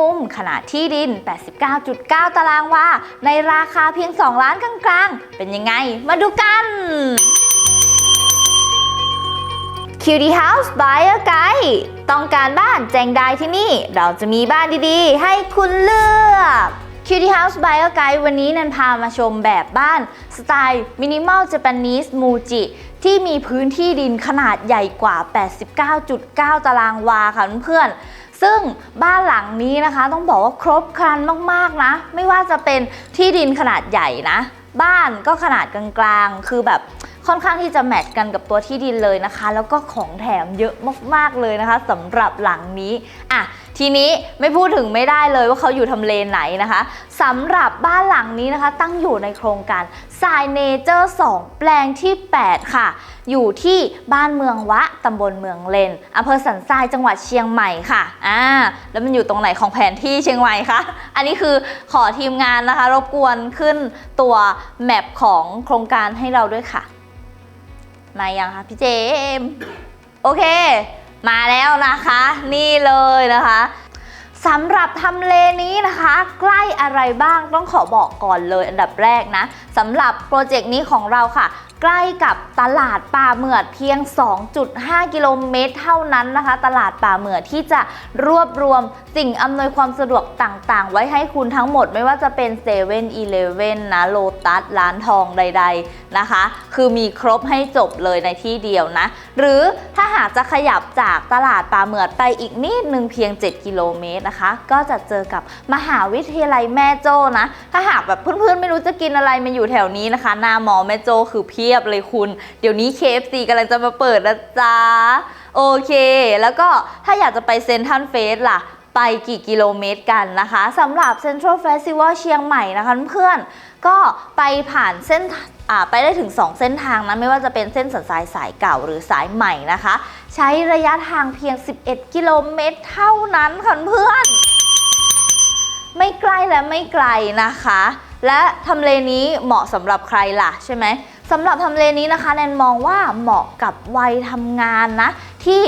มุมขนาดที่ดิน 89.9 ตารางวา ในราคาเพียง 2 ล้านกลางๆ เป็นยังไง มาดูกัน Cutie House Buyer Guide ต้องการบ้านแจ้งได้ที่นี่ เราจะมีบ้านดีๆ ให้คุณเลือก Cutie House Buyer Guide วันนี้นันพามาชมแบบบ้านสไตล์ Minimal Japanese Muji ที่มีพื้นที่ดินขนาดใหญ่กว่า 89.9 ตารางวาค่ะเพื่อนๆ ซึ่งบ้านหลังนี้นะคะต้องบอกว่าครบครันมากๆนะ ไม่ว่าจะเป็นที่ดินขนาดใหญ่นะ บ้านก็ขนาดกลางๆ คือแบบ ค่อนข้างที่จะแมทช์กันกับตัวที่ดินเลยนะคะ แล้วก็ของแถมเยอะมากๆเลยนะคะสำหรับหลังนี้อะทีนี้ไม่พูดถึงไม่ได้เลยว่าเขาอยู่ทำเลไหนนะคะสำหรับบ้านหลังนี้นะคะ ตั้งอยู่ในโครงการทรายเนเจอร์2แปลงที่ 8 ค่ะ อยู่ที่บ้านเมืองวะตำบลเมืองเลนอำเภอสันทรายจังหวัดเชียงใหม่ค่ะอ่าแล้วมันอยู่ตรงไหนของแผนที่เชียงใหม่คะอันนี้คือขอทีมงานนะคะ รบกวนขึ้นตัวแมปของโครงการให้เราด้วยค่ะ มายังคะพี่เจมส์โอเค มาแล้วนะคะ นี่เลยนะคะสำหรับทำเลนี้นะคะ ใกล้อะไรบ้างต้องขอบอกก่อนเลยอันดับแรกนะสำหรับโปรเจกต์นี้ของเราค่ะ ใกล้กับตลาดป่าเหมือดเพียง 2.5 กิโลเมตรเท่านั้นนะคะ ตลาดป่าเหมือดที่จะรวบรวมสิ่งอำนวยความสะดวกต่างๆ ไว้ให้คุณทั้งหมดไม่ว่าจะเป็น7 e เ e ่ e อเนะโลตัสร้านทองใด ๆนะคะ คือมีครบให้จบเลยในที่เดียวนะ หรือถ้าหากจะขยับจากตลาดป่าเหมือดไปอีกนิดนึงเพียง 7 กิโลเมตรนะคะ ก็จะเจอกับมหาวิทยาลัยแม่โจ้นะ ถ้าหากแบบเพื่อนๆไม่รู้จะกินอะไรมาอยู่แถวนี้นะคะหน้ามอแม่โจ้คือเพียบเลยคุณ เดี๋ยวนี้ KFC กำลังจะมาเปิดนะจ๊ะ โอเค แล้วก็ถ้าอยากจะไปเซนทรัลเฟสล่ะไปกี่กิโลเมตรกันนะคะสำหรับ Central Festival เชียงใหม่นะคะเพื่อนก็ไปผ่านเส้นไปได้ถึง 2 เส้นทางนะ ไม่ว่าจะเป็นเส้นสันทรายสายเก่าหรือสายใหม่นะคะ ใช้ระยะทางเพียง 11 กิโลเมตรเท่านั้นค่ะเพื่อน ไม่ใกล้และไม่ไกลนะคะ และทำเลนี้เหมาะสำหรับใครล่ะใช่ไหม สำหรับทำเลนี้นะคะแนนมองว่าเหมาะกับวัยทำงานนะ ที่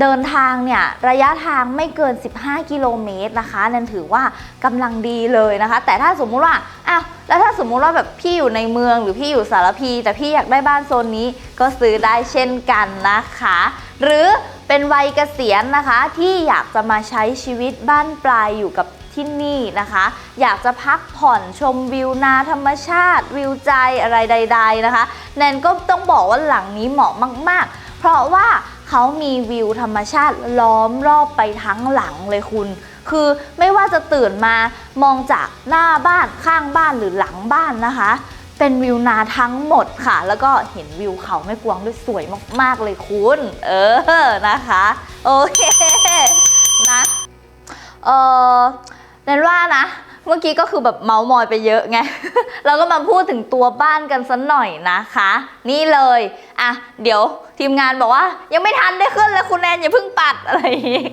เดินทางเนี่ยระยะทางไม่เกิน 15 กิโลเมตรนะคะแนนถือว่ากำลังดีเลยนะคะ แต่ถ้าสมมุติว่าอ้าวแล้วถ้าสมมุติว่าแบบพี่อยู่ในเมืองหรือพี่อยู่สารพี แต่พี่อยากได้บ้านโซนนี้ก็ซื้อได้เช่นกันนะคะ หรือเป็นวัยเกษียณนะคะที่อยากจะมาใช้ชีวิตบ้านปลายอยู่กับ ที่นี่นะคะ อยากจะพักผ่อนชมวิวนาธรรมชาติ วิวใจอะไรใด ๆนะคะ แนนก็ต้องบอกว่าหลังนี้เหมาะมาก ๆ เพราะว่าเขามีวิวธรรมชาติล้อมรอบไปทั้งหลังเลยคุณคือไม่ว่าจะตื่นมามองจากหน้าบ้านข้างบ้านหรือหลังบ้านนะคะ เป็นวิวนาทั้งหมดค่ะ แล้วก็เห็นวิวเขาแม่กวางด้วยสวยมาก ๆ เลยคุณ เออนะคะ โอเค นะ เออ แนนว่านะ เมื่อกี้ก็คือแบบเมาส์มอยไปเยอะไง เราก็มาพูดถึงตัวบ้านกันสักหน่อยนะคะ นี่เลยอะเดี๋ยวทีมงานบอกว่า ยังไม่ทันได้ขึ้นเลยคุณแนนอย่าเพิ่งปัดอะไรอีก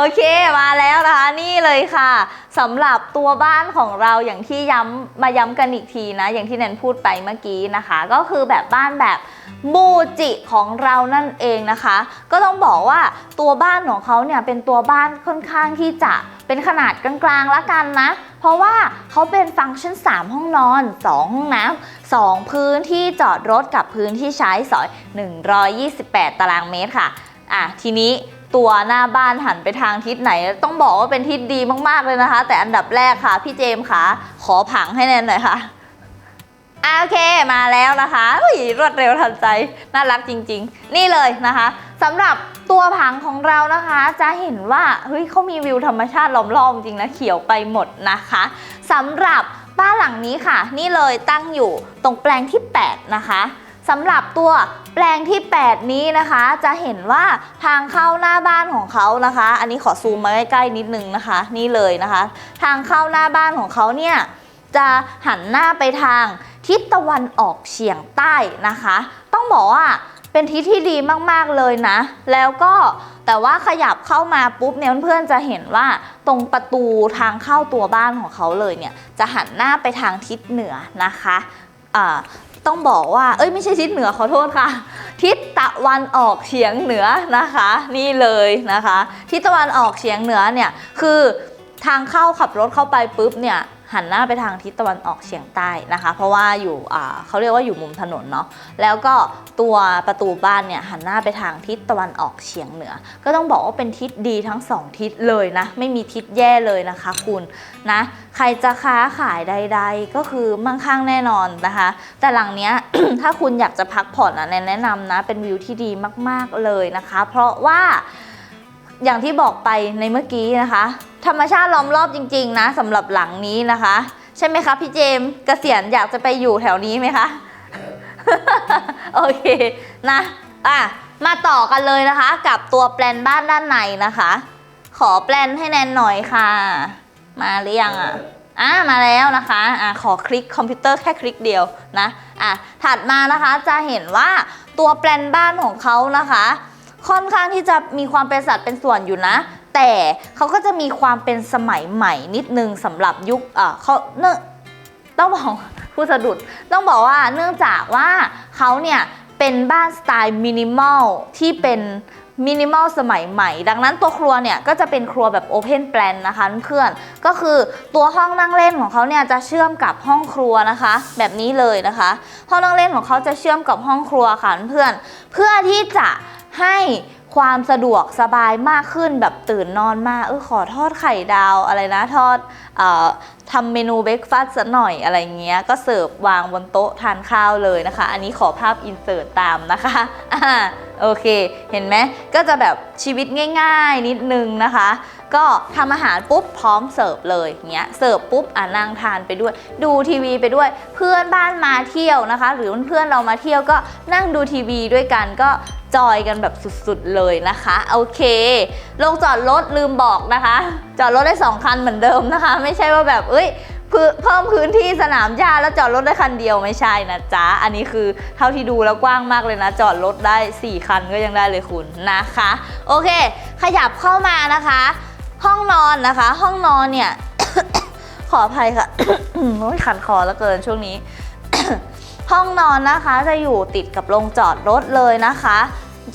โอเคมาแล้วนะคะนี่เลยค่ะสำหรับตัวบ้านของเราอย่างที่ย้ำมาย้ำกันอีกทีนะ อย่างที่แนนพูดไปเมื่อกี้นะคะ ก็คือแบบบ้านแบบมูจิของเรานั่นเองนะคะ ก็ต้องบอกว่าตัวบ้านของเขาเนี่ยเป็นตัวบ้านค่อนข้างที่จะเป็นขนาดกลางๆละกันนะ เพราะว่าเขาเป็นฟังก์ชัน 3 ห้องนอน 2 ห้องน้ำ 2 พื้นที่จอดรถกับพื้นที่ใช้สอย 128 ตารางเมตรค่ะอะทีนี้ ตัวหน้าบ้านหันไปทางทิศไหน ต้องบอกว่าเป็นทิศดีมากๆเลยนะคะ แต่อันดับแรกค่ะ พี่เจมส์ค่ะ ขอผังให้แนนหน่อยค่ะโอเคมาแล้วนะคะอุ้ยรวดเร็วทันใจน่ารักจริง ๆ นี่เลยนะคะสำหรับตัวผังของเรานะคะ จะเห็นว่าเฮ้ยเขามีวิวธรรมชาติล้อมรอบจริงนะเขียวไปหมดนะคะสำหรับบ้านหลังนี้ค่ะ นี่เลยตั้งอยู่ตรงแปลงที่ 8 นะคะ สำหรับตัวแปลงที่ 8 นี้นะคะ จะเห็นว่าทางเข้าหน้าบ้านของเขานะคะ อันนี้ขอซูมมาใกล้ๆนิดนึงนะคะ นี่เลยนะคะ ทางเข้าหน้าบ้านของเขาเนี่ยจะหันหน้าไปทางทิศตะวันออกเฉียงใต้นะคะ ต้องบอกว่าเป็นทิศที่ดีมากๆเลยนะ แล้วก็แต่ว่าขยับเข้ามาปุ๊บเนี่ยเพื่อนๆจะเห็นว่าตรงประตูทางเข้าตัวบ้านของเขาเลยเนี่ยจะหันหน้าไปทางทิศเหนือนะคะอ่า ต้องบอกว่า เอ้ยไม่ใช่ทิศเหนือขอโทษค่ะ ทิศตะวันออกเฉียงเหนือนะคะ นี่เลยนะคะ ทิศตะวันออกเฉียงเหนือเนี่ยคือทางเข้าขับรถเข้าไปปุ๊บเนี่ย หันหน้าไปทางทิศตะวันออกเฉียงใต้นะคะ เพราะว่าอยู่เขาเรียกว่าอยู่มุมถนนเนาะแล้วก็ตัวประตูบ้านเนี่ยหันหน้าไปทางทิศตะวันออกเฉียงเหนือ ก็ต้องบอกว่าเป็นทิศดีทั้งสองทิศเลยนะ ไม่มีทิศแย่เลยนะคะคุณนะใครจะค้าขายใด ๆ ก็คือมั่งคั่งแน่นอนนะคะ แต่หลังเนี้ยถ้าคุณอยากจะพักผ่อนนะแนะนำนะเป็นวิวที่ดีมาก ๆเลยนะคะ เพราะว่าอย่างที่บอกไปในเมื่อกี้นะคะ ธรรมชาติล้อมรอบจริง ๆ นะสำหรับหลังนี้นะคะ ใช่ไหมคะพี่เจมส์เกษียณอยากจะไปอยู่แถวนี้ไหมคะ โอเคนะอะมาต่อกันเลยนะคะ กับตัวแปลนบ้านด้านในนะคะ ขอแปลนให้แนนหน่อยค่ะ มาหรือยังอะอะมาแล้วนะคะอะขอคลิกคอมพิวเตอร์แค่คลิกเดียวนะอะถัดมานะคะจะเห็นว่าตัวแปลนบ้านของเขานะคะ ค่อนข้างที่จะมีความเป็นสัดเป็นส่วนอยู่นะ แต่เขาก็จะมีความเป็นสมัยใหม่นิดนึงสำหรับยุคเออเขาเนื่องต้องบอกผู้สะดุดต้องบอกว่าเนื่องจากว่าเขาเนี่ยเป็นบ้านสไตล์มินิมอลที่เป็นมินิมอลสมัยใหม่ ดังนั้นตัวครัวเนี่ยก็จะเป็นครัวแบบโอเพนแปลนนะคะเพื่อนก็คือตัวห้องนั่งเล่นของเขาเนี่ยจะเชื่อมกับห้องครัวนะคะ แบบนี้เลยนะคะห้องนั่งเล่นของเขาจะเชื่อมกับห้องครัวค่ะเพื่อนเพื่อที่จะ ให้ความสะดวกสบายมากขึ้นแบบตื่นนอนมาเออขอทอดไข่ดาวอะไรนะทอดออทำเมนูเบรกฟาสต์สักหน่อยอะไรเงี้ย ก็เสิร์ฟวางบนโต๊ะทานข้าวเลยนะคะ อันนี้ขอภาพอินเสิร์ตตามนะคะอ่าโอเค เห็นไหมก็จะแบบชีวิตง่าย ๆ นิดนึงนะคะ ก็ทำอาหารปุ๊บพร้อมเสิร์ฟเลยเงี้ยเสิร์ฟปุ๊บอ่านั่งทานไปด้วย ดูทีวีไปด้วย เพื่อนบ้านมาเที่ยวนะคะ หรือเพื่อนเรามาเที่ยวก็นั่งดูทีวีด้วยกันก็ จอยกันแบบสุดๆเลยนะคะ โอเค ลงจอดรถลืมบอกนะคะ จอดรถได้สองคันเหมือนเดิมนะคะ ไม่ใช่ว่าแบบเอ้ยเพิ่มพื้นที่สนามหญ้าแล้วจอดรถได้คันเดียวไม่ใช่นะจ๊ะ อันนี้คือเท่าที่ดูแล้วกว้างมากเลยนะ จอดรถได้ 4 คันก็ยังได้เลยคุณนะคะ โอเค ขยับเข้ามานะคะ ห้องนอนนะคะ ห้องนอนเนี่ย ขออภัยค่ะโอ้ยขันคอแล้วเกินช่วงนี้ ห้องนอนนะคะจะอยู่ติดกับโรงจอดรถเลยนะคะ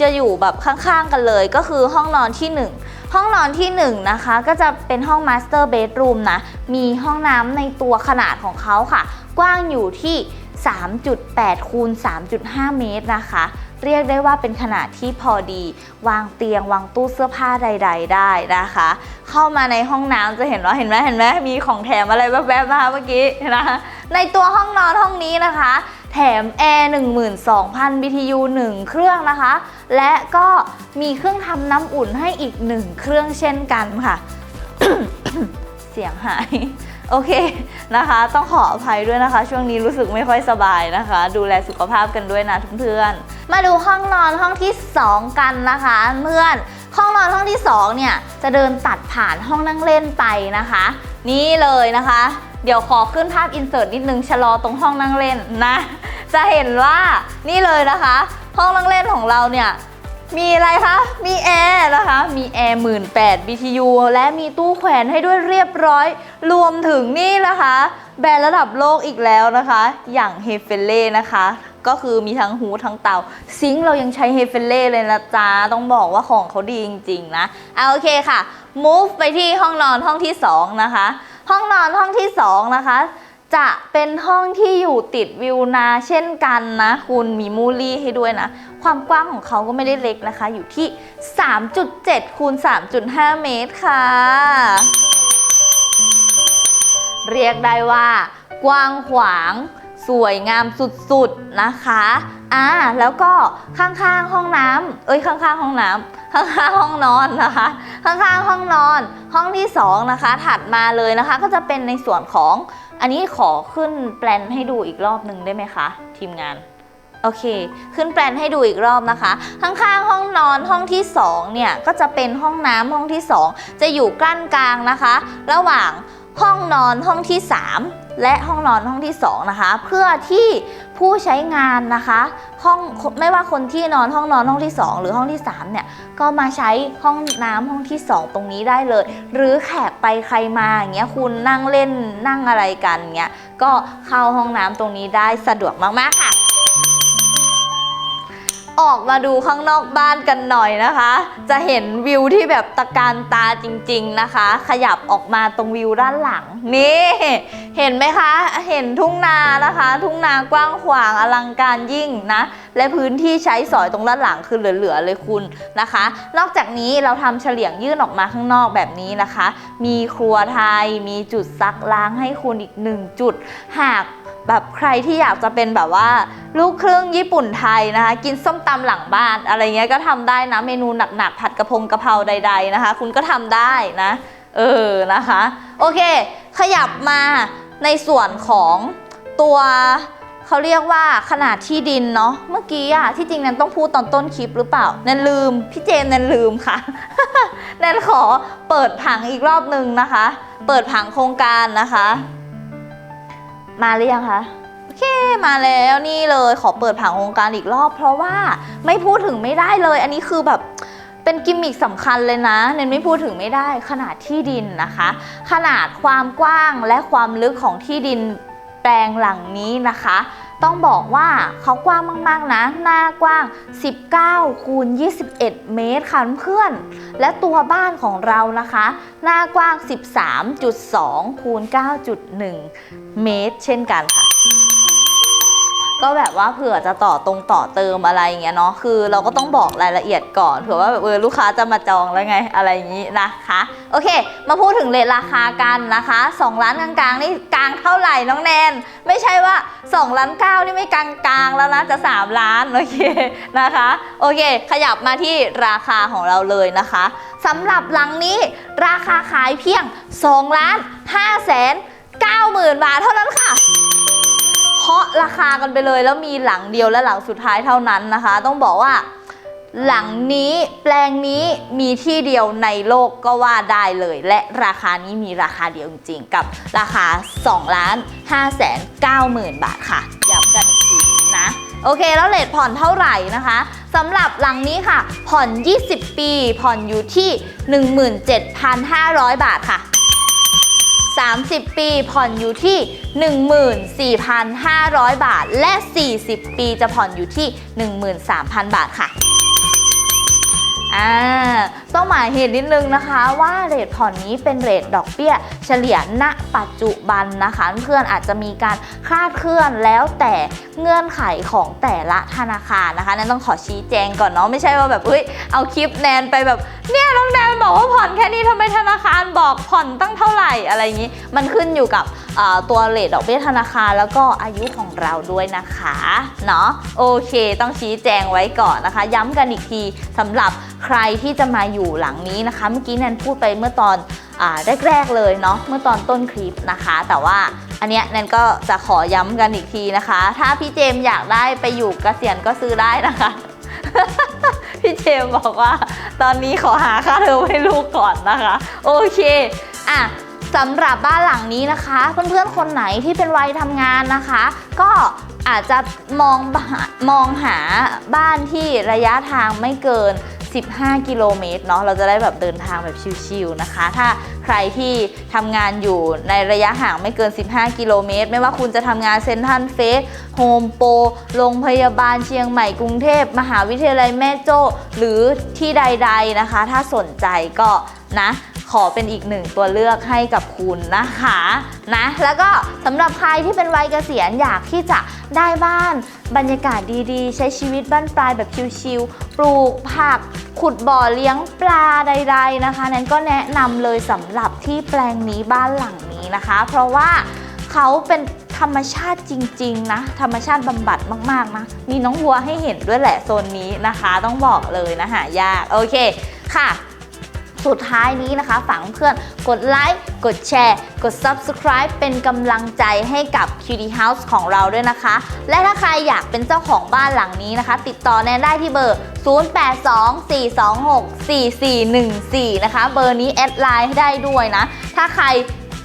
จะอยู่แบบข้างๆกันเลยก็คือห้องนอนที่ 1 ห้องนอนที่1นะคะก็จะเป็นห้องมาสเตอร์เบดรูมนะ มีห้องน้ำในตัวขนาดของเขาค่ะ กว้างอยู่ที่ 3.8 คูณ 3.5 เมตรนะคะ เรียกได้ว่าเป็นขนาดที่พอดี วางเตียง วางตู้เสื้อผ้าใด ๆ ได้นะคะ เข้ามาในห้องน้ำจะเห็นว่าเห็นไหมเห็นไหมมีของแถมอะไรแวบๆนะคะเมื่อกี้นะในตัวห้องนอนห้องนี้นะคะ แถมแอร์12,000 BTU 1 เครื่องนะคะ และก็มีเครื่องทำน้ำอุ่นให้อีก 1 เครื่องเช่นกันค่ะ เสียงหายโอเคนะคะ ต้องขออภัยด้วยนะคะ ช่วงนี้รู้สึกไม่ค่อยสบายนะคะ ดูแลสุขภาพกันด้วยนะเพื่อนๆมาดูห้องนอนห้องที่ 2 กันนะคะเพื่อนห้องนอนห้องที่2เนี่ยจะเดินตัดผ่านห้องนั่งเล่นไปนะคะ นี่เลยนะคะ เดี๋ยวขอขึ้นภาพอินเสิร์ตนิดนึงชะลอตรงห้องนั่งเล่นนะ จะเห็นว่านี่เลยนะคะ ห้องนั่งเล่นของเราเนี่ยมีอะไรคะ มีแอร์นะคะ มีแอร์18,000 BTU และมีตู้แขวนให้ด้วยเรียบร้อย รวมถึงนี่นะคะ แบรนด์ระดับโลกอีกแล้วนะคะ อย่างเฮเฟเล่นะคะ ก็คือมีทั้งหูทั้งเตา ซิงค์เรายังใช้เฮเฟเล่เลยนะจ๊ะ ต้องบอกว่าของเขาดีจริง ๆ นะ เอาโอเคค่ะ move ไปที่ห้องนอนห้องที่ 2 นะคะ ห้องนอนห้องที่ 2 นะคะ จะเป็นห้องที่อยู่ติดวิวนาเช่นกันนะ คุณมีมูลี่ให้ด้วยนะ ความกว้างของเขาก็ไม่ได้เล็กนะคะ อยู่ที่ 3.7คูณ3.5 เมตรค่ะ เรียกได้ว่ากว้างขวาง สวยงามสุดๆนะคะอ่าแล้วก็ข้างๆห้องน้ำเอ้ยข้างๆห้องน้ำข้างๆห้องนอนนะคะ ข้างๆห้องนอน ห้องที่สองนะคะ ถัดมาเลยนะคะ ก็จะเป็นในส่วนของอันนี้ขอขึ้นแปลนให้ดูอีกรอบหนึ่งได้ไหมคะทีมงานโอเค ขึ้นแปลนให้ดูอีกรอบนะคะ ข้างๆ ห้องนอนห้องที่2เนี่ยก็จะเป็นห้องน้ำห้องที่ 2 จะอยู่กั้นกลางนะคะ ระหว่างห้องนอนห้องที่ 3 และห้องนอนห้องที่2นะคะเพื่อที่ผู้ใช้งานนะคะห้องไม่ว่าคนที่นอนห้องนอนห้องที่ 2 หรือห้องที่3เนี่ยก็มาใช้ห้องน้ำห้องที่ 2 ตรงนี้ได้เลย หรือแขกไปใครมาอย่างเงี้ยคุณนั่งเล่นนั่งอะไรกันเงี้ยก็เข้าห้องน้ำตรงนี้ได้สะดวกมากๆค่ะ ออกมาดูข้างนอกบ้านกันหน่อยนะคะ จะเห็นวิวที่แบบตะการตาจริง ๆนะคะ ขยับออกมาตรงวิวด้านหลัง นี่ เห็นไหมคะ เห็นทุ่งนานะคะ ทุ่งนากว้างขวางอลังการยิ่งนะ และพื้นที่ใช้สอยตรงด้านหลังคือเหลือๆเลยคุณนะคะ นอกจากนี้เราทำเฉลียงยื่นออกมาข้างนอกแบบนี้นะคะ มีครัวไทย มีจุดซักล้างให้คุณอีกหนึ่งจุด หาก แบบใครที่อยากจะเป็นแบบว่า ลูกครึ่งญี่ปุ่นไทยนะคะ กินส้มตำหลังบ้าน อะไรเงี้ยก็ทำได้นะ เมนูหนักๆ ผัดกระพงกะเพราใด ๆนะคะ คุณก็ทำได้นะ เออนะคะ โอเค ขยับมาในส่วนของตัวเขาเรียกว่าขนาดที่ดินเนาะเมื่อกี้อะที่จริงแนันต้องพูดตอนต้นคลิปหรือเปล่าแนันลืม พี่เจมแนันลืมค่ะแนันขอเปิดผังอีกรอบหนึ่งนะคะ เปิดผังโครงการนะคะ มาหรือยังคะโอเคมาแล้วนี่เลยขอเปิดผังโครงการอีกรอบ เพราะว่าไม่พูดถึงไม่ได้เลย อันนี้คือแบบเป็นกิมมิคสำคัญเลยนะ เน้นไม่พูดถึงไม่ได้ขนาดที่ดินนะคะ ขนาดความกว้างและความลึกของที่ดินแปลงหลังนี้นะคะ ต้องบอกว่าเขากว้างมากๆนะ หน้ากว้าง 19 คูณ 21 เมตรค่ะเพื่อน และตัวบ้านของเรานะคะ หน้ากว้าง 13.2 คูณ 9.1 เมตร เช่นกันค่ะ ก็แบบว่าเผื่อจะต่อตรงต่อเติมอะไรอย่างเงี้ยเนาะคือเราก็ต้องบอกรายละเอียดก่อนเผื่อว่าแบบเออลูกค้าจะมาจองแล้วไงอะไรอย่างงี้นะคะโอเค มาพูดถึงเรทราคากันนะคะ 2 ล้านกลางๆนี่กลางเท่าไหร่น้องแนน ไม่ใช่ว่า 2 ล้าน9นี่ไม่กลางๆแล้วนะจะ 3 ล้านโอเคนะคะโอเค ขยับมาที่ราคาของเราเลยนะคะสำหรับหลังนี้ราคาขายเพียง2ล้าน5แสน9หมื่นบาทเท่านั้นค่ะ ราคากันไปเลยแล้วมีหลังเดียวและหลังสุดท้ายเท่านั้นนะคะ ต้องบอกว่าหลังนี้แปลงนี้มีที่เดียวในโลกก็ว่าได้เลย และราคานี้มีราคาเดียวจริงๆ กับราคา 2 ล้าน5แสน9หมื่นบาทค่ะย้ำกันอีกทีนะ โอเคแล้วเลทผ่อนเท่าไหร่นะคะสำหรับหลังนี้ค่ะ ผ่อน 20 ปี ผ่อนอยู่ที่ 17,500 บาทค่ะ 30 ปีผ่อนอยู่ที่ 14,500 บาท และ 40 ปีจะผ่อนอยู่ที่ 13,000 บาทค่ะ อ่าต้องหมายเหตุนิดนึงนะคะว่าเรทผ่อนนี้เป็นเรทดอกเบี้ย เฉลี่ยณปัจจุบันนะคะเพื่อนอาจจะมีการคลาดเคลื่อนแล้วแต่เงื่อนไขของแต่ละธนาคารนะคะ นั่นต้องขอชี้แจงก่อนเนาะไม่ใช่ว่าแบบเฮ้ยเอาคลิปแนนไปแบบเนี่ยน้องแนนบอกว่าผ่อนแค่นี้ทำไมธนาคารบอกผ่อนตั้งเท่าไหร่อะไรอย่างนี้ มันขึ้นอยู่กับ ตัวเรทดอกเบี้ยธนาคารแล้วก็อายุของเราด้วยนะคะเนาะโอเค ต้องชี้แจงไว้ก่อนนะคะ ย้ำกันอีกทีสำหรับใครที่จะมาอยู่หลังนี้นะคะ เมื่อกี้แนนพูดไปเมื่อตอนอแรกๆเลยเนาะเมื่อตอนต้นคลิปนะคะ แต่ว่าอันเนี้ยแนนก็จะขอย้ำกันอีกทีนะคะ ถ้าพี่เจมอยากได้ไปอยู่เกษียณก็ซื้อได้นะคะพี่เจมบอกว่า ตอนนี้ขอหาค่าเทอมให้ลูกก่อนนะคะ โอเค อะ สำหรับบ้านหลังนี้นะคะ เพื่อนๆคนไหนที่เป็นวัยทำงานนะคะ ก็อาจจะมองมองหาบ้านที่ระยะทางไม่เกิน 15 กิโลเมตรเนาะเราจะได้แบบเดินทางแบบชิลๆนะคะ ถ้าใครที่ทำงานอยู่ในระยะห่างไม่เกิน 15 กิโลเมตร ไม่ว่าคุณจะทำงานเซ็นทรัลเฟสโฮมโปรโรงพยาบาลเชียงใหม่กรุงเทพ มหาวิทยาลัยแม่โจ้ หรือที่ใด ๆนะคะ ถ้าสนใจก็ นะขอเป็นอีกหนึ่งตัวเลือกให้กับคุณนะคะนะแล้วก็สำหรับใครที่เป็นวัยเกษียณอยากที่จะได้บ้านบรรยากาศดีๆ ใช้ชีวิตบ้านปลายแบบชิลๆปลูกผัก ขุดบ่อเลี้ยงปลาใด ๆนะคะ นั้นก็แนะนำเลยสำหรับที่แปลงนี้บ้านหลังนี้นะคะ เพราะว่าเขาเป็นธรรมชาติจริง ๆ นะ ธรรมชาติบำบัดมากๆนะมีน้องวัวให้เห็นด้วยแหละโซนนี้นะคะ ต้องบอกเลยนะหายากโอเคค่ะ สุดท้ายนี้นะคะฝังเพื่อนกดไลค์ กดแชร์ กด Subscribe เป็นกำลังใจให้กับ Cutie House ของเราด้วยนะคะ และถ้าใครอยากเป็นเจ้าของบ้านหลังนี้นะคะ ติดต่อแนนได้ที่เบอร์ 0824264414 นะคะ เบอร์นี้แอดไลน์ให้ได้ด้วยนะ ถ้าใคร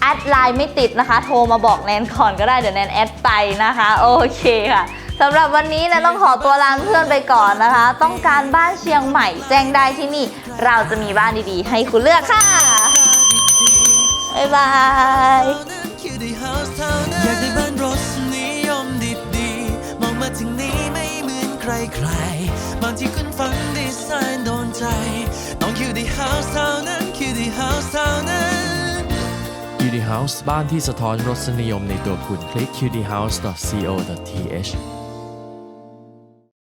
แอดไลน์ไม่ติดนะคะ โทรมาบอกแนนก่อนก็ได้ เดี๋ยวแนนแอดไปนะคะ โอเคค่ะ สำหรับวันนี้นะต้องขอตัวลาเพื่อนไปก่อนนะคะ ต้องการบ้านเชียงใหม่แจ้งได้ที่นี่ เราจะมีบ้านดีๆ ให้คุณเลือกค่ะ บ๊ายบายคิวตี้เฮาส์เท่านั้นอยากได้บ้านรสนิยมดีๆ มองมาทางนี้ไม่เหมือนใครๆมาอนที่คุณฟังดีไซน์โดนใจ ต้อง Cutie House เท่านั้น Cutie House เท่านั้น Cutie House บ้านที่สะท้อนรสนิยมในตัวคุณคลิก cutiehouse.co.th